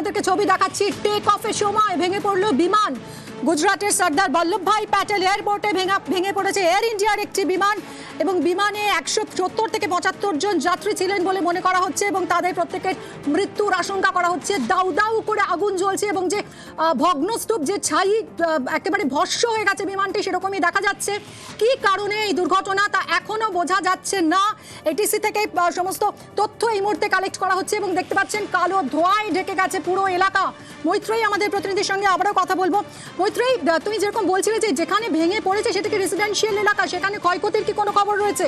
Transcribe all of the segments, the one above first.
আপনাদেরকে ছবি দেখাচ্ছি। টেক অফের সময় ভেঙে পড়ল বিমান। গুজরাটের সর্দার বল্লভ ভাই প্যাটেল এয়ারপোর্টে ভেঙে ভেঙে পড়েছে এয়ার ইন্ডিয়ার একটি বিমান। এবং বিমানে একশো সত্তর থেকে পঁচাত্তর জন যাত্রী ছিলেন বলে মনে করা হচ্ছে এবং তাদের প্রত্যেকের মৃত্যুর আশঙ্কা করা হচ্ছে। দাউ দাউ করে আগুন জ্বলছে এবং যে ভগ্নস্তূপ, যে ছাই একেবারে ভস্য হয়ে গেছে বিমানটি সেরকমই দেখা যাচ্ছে। কি কারণে এই দুর্ঘটনা তা এখনও বোঝা যাচ্ছে না। এটিসি থেকে সমস্ত তথ্য এই মুহূর্তে কালেক্ট করা হচ্ছে এবং দেখতে পাচ্ছেন কালো ধোঁয়ায় ঢেকে গেছে পুরো এলাকা। মৈত্রেই আমাদের প্রতিনিধির সঙ্গে আবারও কথা বলব। মৈত্রেই তুমি যেরকম বলছিলে যে, যেখানে ভেঙে পড়েছে সেটা কি রেসিডেন্সিয়াল এলাকা? সেখানে ক্ষয়ক্ষতির কি কোনো খবর? রয়েছে।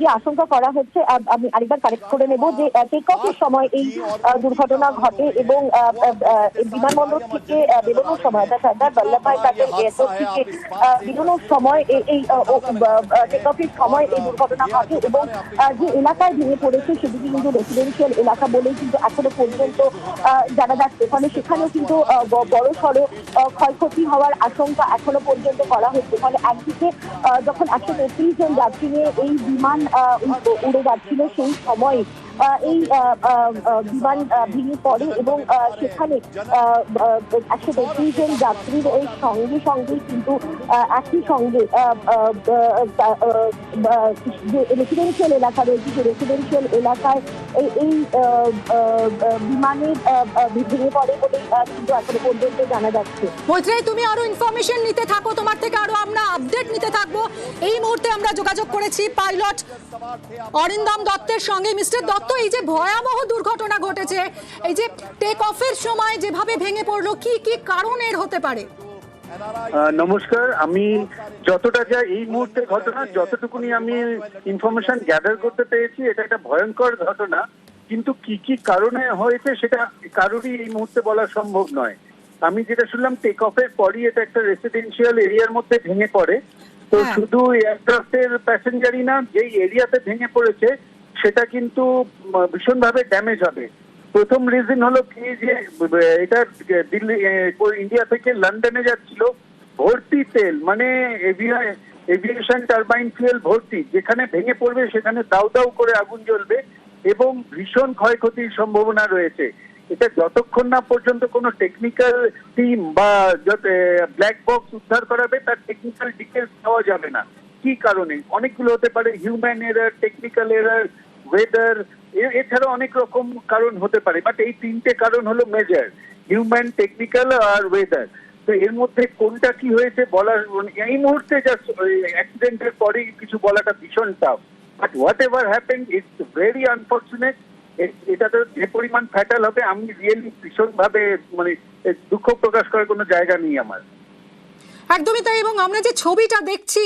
যে আশঙ্কা করা হচ্ছে আমি আরেকবার কারেক্ট করে নেব যে টেক অফের সময় এই দুর্ঘটনা ঘটে এবং বিমানবন্দর থেকে বেরোনোর সময়, অর্থাৎ সর্দার বল্লভভাই প্যাটেল এয়ারপোর্ট থেকে বেরোনোর সময় এই টেক অফের সময় এই দুর্ঘটনা ঘটে এবং যে এলাকায় ভেঙে পড়েছে, সেদিকে কিন্তু রেসিডেন্সিয়াল এলাকা বলেই কিন্তু এখনও পর্যন্ত জানা যাচ্ছে। ফলে সেখানেও কিন্তু বড় সড়ো ক্ষয়ক্ষতি হওয়ার আশঙ্কা এখনও পর্যন্ত করা হচ্ছে। ফলে একদিকে যখন একশো তেত্রিশ জন যাত্রী নিয়ে এই বিমান উড়- যাচ্ছিল সেই সময়। এই বিমান ভেঙে পড়ে এবং সেখানে একশো তেত্রিশ জন যাত্রীর এই সঙ্গে সঙ্গে কিন্তু একই সঙ্গে যে রেসিডেন্সিয়াল এলাকা রয়েছে সেই রেসিডেন্সিয়াল এলাকায় এই বিমানের ভেঙে পড়ে বলে কিন্তু এখনও পর্যন্ত জানা যাচ্ছে মৈত্রেই তুমি আরও ইনফরমেশন নিতে থাকো তোমার থেকে আরও আমরা আপডেট নিতে থাকব এই মুহূর্তে আমরা যোগাযোগ করেছি পাইলট অরিন্দম দত্তের সঙ্গে মিস্টার দত্ত এই যে ভয়াবহ দুর্ঘটনা ঘটেছে এই যে টেক অফের সময় যেভাবে ভেঙে পড়ল কি কি কারণের হতে পারে? নমস্কার আমি যতটা যা এই মুহূর্তে ঘটনা যতটুকুনি আমি ইনফরমেশন গ্যাদার করতে পেরেছি এটা একটা ভয়ঙ্কর ঘটনা কিন্তু কি কি কারণে হয়েছে সেটা কারোরই এই মুহূর্তে বলা সম্ভব নয়। আমি যেটা শুনলাম টেক অফের পরই এটা একটা রেসিডেন্সিয়াল এরিয়ার মধ্যে ভেঙে পড়ে। তো হ্যাঁ। শুধু এয়ারক্রাফটের প্যাসেঞ্জারই না যেই এরিয়াতে ভেঙে পড়েছে সেটা কিন্তু ভীষণভাবে ড্যামেজ হবে। প্রথম রিজন হলো কি যে, এটা দিল্লি ইন্ডিয়া থেকে লন্ডনে যাচ্ছিল, ভর্তি তেল মানে এভিয়েশন টারবাইন ফুয়েল ভর্তি, যেখানে ভেঙে পড়বে সেখানে দাউ দাউ করে আগুন জ্বলবে এবং ভীষণ ক্ষয়ক্ষতির সম্ভাবনা রয়েছে। এটা যতক্ষণ না পর্যন্ত কোনো টেকনিক্যাল টিম বা ব্ল্যাক বক্স উদ্ধার করাবে, তার টেকনিক্যাল ডিটেলস পাওয়া যাবে না। কি কারণে? অনেকগুলো হতে পারে human error technical error weather এছাড়া অনেক রকম কারণ হতে পারে বাট এই তিনটে কারণ হলো মেজর হিউম্যান টেকনিক্যাল আর ওয়েদার তো এর মধ্যে কোনটা কি হয়েছে বলার, এই মুহূর্তে জাস্ট অ্যাক্সিডেন্টের পরেই কিছু বলাটা ভীষণ tough but whatever happen it's very unfortunate এটাতে যে পরিমাণ ফ্যাটাল হবে, আমি রিয়েলি ভীষণভাবে মানে দুঃখ প্রকাশ করার কোনো জায়গা নেই আমার। একদমই তাই, এবং আমরা যে ছবিটা দেখছি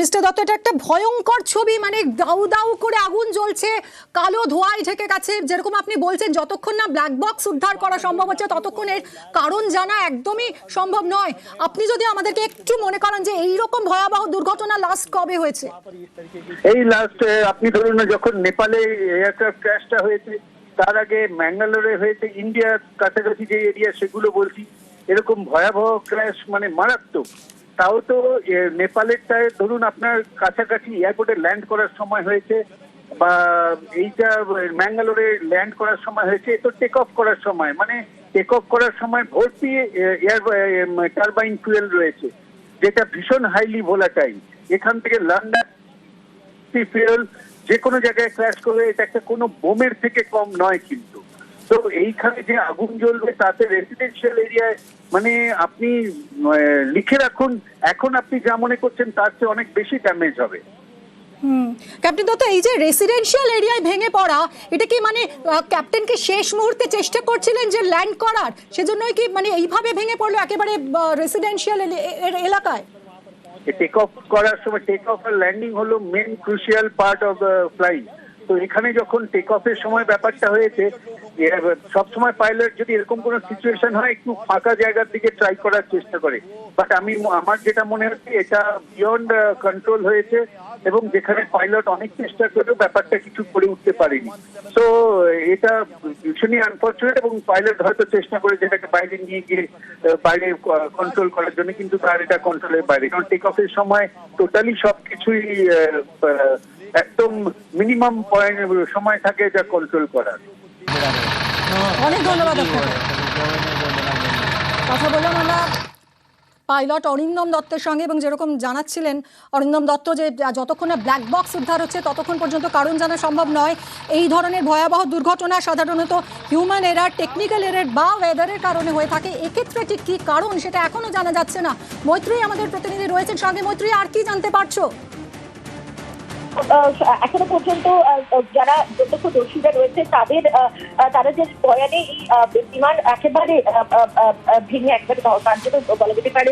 মিস্টার দত্ত, এটা একটা ভয়ঙ্কর ছবি মানে দাউ দাউ করে আগুন জ্বলছে, কালো ধোঁয়ায় ঢেকে গেছে। যেরকম আপনি বলছেন, যতক্ষণ না ব্ল্যাক বক্স উদ্ধার করা সম্ভব হচ্ছে, ততক্ষণ এর কারণ জানা একদমই সম্ভব নয়। আপনি যদি আমাদেরকে একটু মনে করেন যে এই রকম ভয়াবহ দুর্ঘটনা লাস্ট কবে হয়েছে? এই লাস্ট আপনি ধরুন না, যখন নেপালে এয়ারক্রাফট ক্র্যাশটা হয়েছে, তার আগে ম্যাঙ্গালোরে হয়েছে, ইন্ডিয়ার কাছাকাছি যে এরিয়া সেগুলো বলছি। এরকম ভয়াবহ ক্র্যাশ মানে মারাত্মক। তাও তো নেপালেরটায় ধরুন আপনার কাছাকাছি এয়ারপোর্টে ল্যান্ড করার সময় হয়েছে বা এইটা ম্যাঙ্গালোরে ল্যান্ড করার সময় হয়েছে, তো টেক অফ করার সময়। মানে টেক অফ করার সময় ভর্তি এয়ার টারবাইন ফুয়েল রয়েছে, যেটা ভীষণ হাইলি ভোলাটাইল এখান থেকে লন্ডন ফুয়েল যে কোনো জায়গায় ক্র্যাশ করবে এটা একটা কোনো বোমের থেকে কম নয় কিন্তু। তো এইখানে যে আগুন জ্বলবে তাতে রেসিডেন্সিয়াল এরিয়ায় মানে আপনি লিখে রাখুন এখন আপনি যা মনে করছেন তার চেয়ে অনেক বেশি ড্যামেজ হবে। হুম। ক্যাপ্টেন দত্ত এই যে রেসিডেন্সিয়াল এরিয়ায় ভেঙে পড়া এটা কি মানে ক্যাপ্টেনকে শেষ মুহূর্তে চেষ্টা করছিলেন যে ল্যান্ড করার? সেজন্যই কি মানে এইভাবে ভেঙে পড়ল একেবারে রেসিডেন্সিয়াল এলাকায়? টেক অফ করার সময় টেক অফ আর ল্যান্ডিং হলো main crucial part of flying তো এখানে যখন টেক অফের সময় ব্যাপারটা হয়েছে সব সময় পাইলট যদি এরকম কোনো সিচুয়েশন হয়, একটু ফাঁকা জায়গার দিকে ট্রাই করার চেষ্টা করে। বাট আমি আমার যেটা মনে হচ্ছে, এটা বিয়ন্ড কন্ট্রোল হয়েছে এবং যেখানে পাইলট অনেক চেষ্টা করেও ব্যাপারটা কিছু করে উঠতে পারেনি। তো এটা ভীষণই আনফর্চুনেট এবং পাইলট হয়তো চেষ্টা করে যেটাকে বাইরে নিয়ে গিয়ে বাইরে কন্ট্রোল করার জন্য, কিন্তু তার এটা কন্ট্রোলের বাইরে। কারণ টেক অফের সময় টোটালি সবকিছুই একদম মিনিমাম পয়েন্ট, সময় থাকে যা কন্ট্রোল করার। অনেক ধন্যবাদ কথা বললাম আমরা পাইলট অরিন্দম দত্তের সঙ্গে এবং যেরকম জানাচ্ছিলেন অরিন্দম দত্ত যে, যতক্ষণ ব্ল্যাক বক্স উদ্ধার হচ্ছে, ততক্ষণ পর্যন্ত কারণ জানা সম্ভব নয়। এই ধরনের ভয়াবহ দুর্ঘটনা সাধারণত হিউম্যান এরার টেকনিক্যাল এরার বা ওয়েদারের কারণে হয়ে থাকে। এক্ষেত্রে ঠিক কী কারণ সেটা এখনও জানা যাচ্ছে না। মৈত্রী আমাদের প্রতিনিধি রয়েছেন সঙ্গে। মৈত্রী, আর কি জানতে পারছ? এখনও পর্যন্ত যারা রয়েছে, তাদের তারা যে বয়ানে এই বিমান একেবারে ভেঙে কার্যত বলা যেতে পারে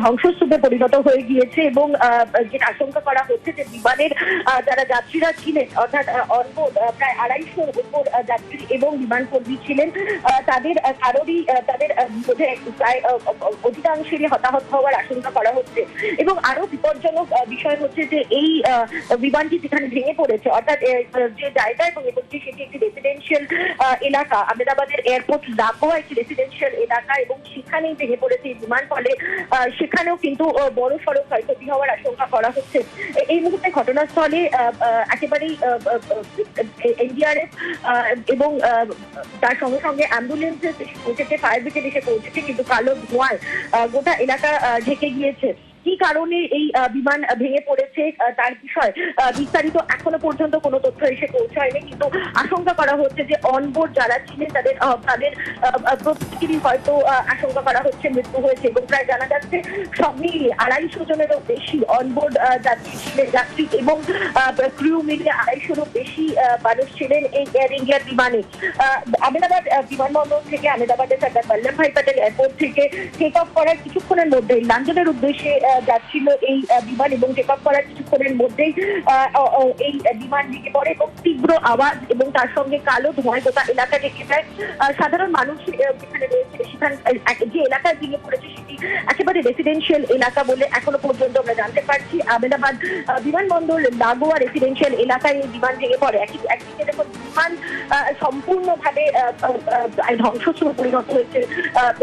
ধ্বংসস্তূপে পরিণত হয়ে গিয়েছে এবং যেটা আশঙ্কা করা হচ্ছে যে বিমানের যারা যাত্রীরা ছিলেন, অর্থাৎ অল্প প্রায় আড়াইশোর উপর যাত্রী এবং বিমান কর্মী ছিলেন তাদের কারোরই তাদের বোধে প্রায় অধিকাংশেরই হতাহত হওয়ার আশঙ্কা করা হচ্ছে। এবং আরও বিপজ্জনক বিষয় হচ্ছে যে এই বিমানটি যেখানে ভেঙে পড়েছে। অর্থাৎ যে জায়গা এবং বলছি সেটি একটি রেসিডেন্সিয়াল এলাকা। আহমেদাবাদের এয়ারপোর্ট লাগোয়া একটি রেসিডেন্সিয়াল এলাকা এবং সেখানেই ভেঙে পড়েছে এই বিমান। ফলে সেখানেও কিন্তু বড় সড়ক ক্ষয়ক্ষতি হওয়ার আশঙ্কা করা হচ্ছে। এই মুহূর্তে ঘটনাস্থলে একেবারেই এনডিআরএফ এবং তার সঙ্গে সঙ্গে অ্যাম্বুলেন্স পৌঁছেছে ফায়ার ব্রিগেড এসে পৌঁছেছে, কিন্তু কালো ধোঁয়ায় গোটা এলাকা ঢেকে গিয়েছে। কি কারণে এই বিমান ভেঙে পড়েছে তার বিষয় বিস্তারিত এখনও পর্যন্ত কোনো তথ্য এসে পৌঁছায়নি কিন্তু আশঙ্কা করা হচ্ছে যে অনবোর্ড যারা ছিলেন তাদের তাদের প্রত্যেকেরই হয়তো আশঙ্কা করা হচ্ছে মৃত্যু হয়েছে এবং প্রায় জানা যাচ্ছে সব মিলিয়ে আড়াইশো জনেরও বেশি অনবোর্ড যাত্রী ছিলেন যাত্রী এবং ক্রিউ মিলিয়ে আড়াইশোরও বেশি মানুষ ছিলেন এই এয়ার ইন্ডিয়ার বিমানে। আহ, আহমেদাবাদ বিমানবন্দর থেকে আহমেদাবাদের সর্দার বল্লভ ভাই প্যাটেল এয়ারপোর্ট থেকে টেক অফ করার কিছুক্ষণের মধ্যেই লন্ডনের উদ্দেশ্যে যাচ্ছিল এই বিমান এবং টেক অফ করার কিছুক্ষণের মধ্যেই এই বিমান ভেঙে পড়ে এবং তীব্র আওয়াজ এবং তার সঙ্গে কালো ধোঁয়ায় গোটা এলাকা ঢেকে যায়। সাধারণ মানুষ যেখানে রয়েছে সেখানে যে এলাকায় ভেঙে পড়েছে সেটি একেবারে রেসিডেন্সিয়াল এলাকা বলে এখনও পর্যন্ত আমরা জানতে পারছি। আহমেদাবাদ বিমানবন্দর, লাগোয়া রেসিডেন্সিয়াল এলাকায় এই বিমান ভেঙে পড়ে। একদিকে দেখুন আহ, সম্পূর্ণভাবে ধ্বংসস্তূপে পরিণত হয়েছে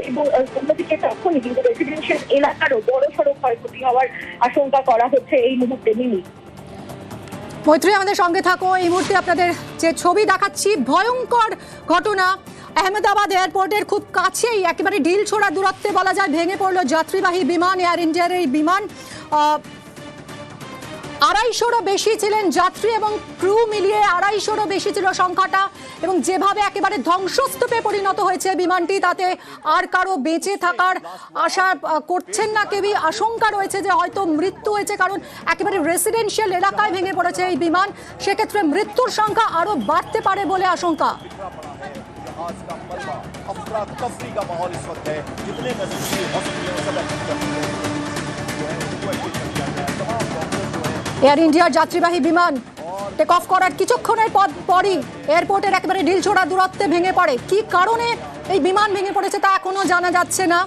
এবং অন্যদিকে তখনই কিন্তু রেসিডেন্সিয়াল এলাকারও বড় সড়ো ক্ষয়ক্ষতি হওয়ার আশঙ্কা করা হচ্ছে এই মুহূর্তে মিলি মৈত্রী আমাদের সঙ্গে থাকো এই মুহূর্তে আপনাদের যে ছবি দেখাচ্ছি ভয়ঙ্কর ঘটনা। আহমেদাবাদ এয়ারপোর্টের খুব কাছেই একেবারে ডিল ছোড়া দূরত্বে বলা যায় ভেঙে পড়ল যাত্রীবাহী বিমান এয়ার ইন্ডিয়ার এই বিমান। আড়াইশোরও বেশি ছিলেন যাত্রী এবং ক্রু মিলিয়ে আড়াইশোরও বেশি ছিল সংখ্যাটা এবং যেভাবে একেবারে ধ্বংসস্তূপে পরিণত হয়েছে বিমানটি তাতে আর কারো বেঁচে থাকার আশা আহ, করছেন না কেউই আশঙ্কা রয়েছে যে হয়তো মৃত্যু হয়েছে কারণ একেবারে রেসিডেন্সিয়াল এলাকায় ভেঙে পড়েছে এই বিমান সেক্ষেত্রে মৃত্যুর সংখ্যা আরও বাড়তে পারে বলে আশঙ্কা जहाज का मलबा अफरा तफरी का माहौल इस वक्त है जितने नजदीकी हॉस्पिटल এয়ার ইন্ডিয়ার যাত্রীবাহী বিমান টেক অফ করার কিছুক্ষণের পর পরই এয়ারপোর্টের একেবারে ঢিলছোড়া দূরত্বে ভেঙে পড়ে। কি কারণে এই বিমান ভেঙে পড়েছে তা এখনও জানা যাচ্ছে না।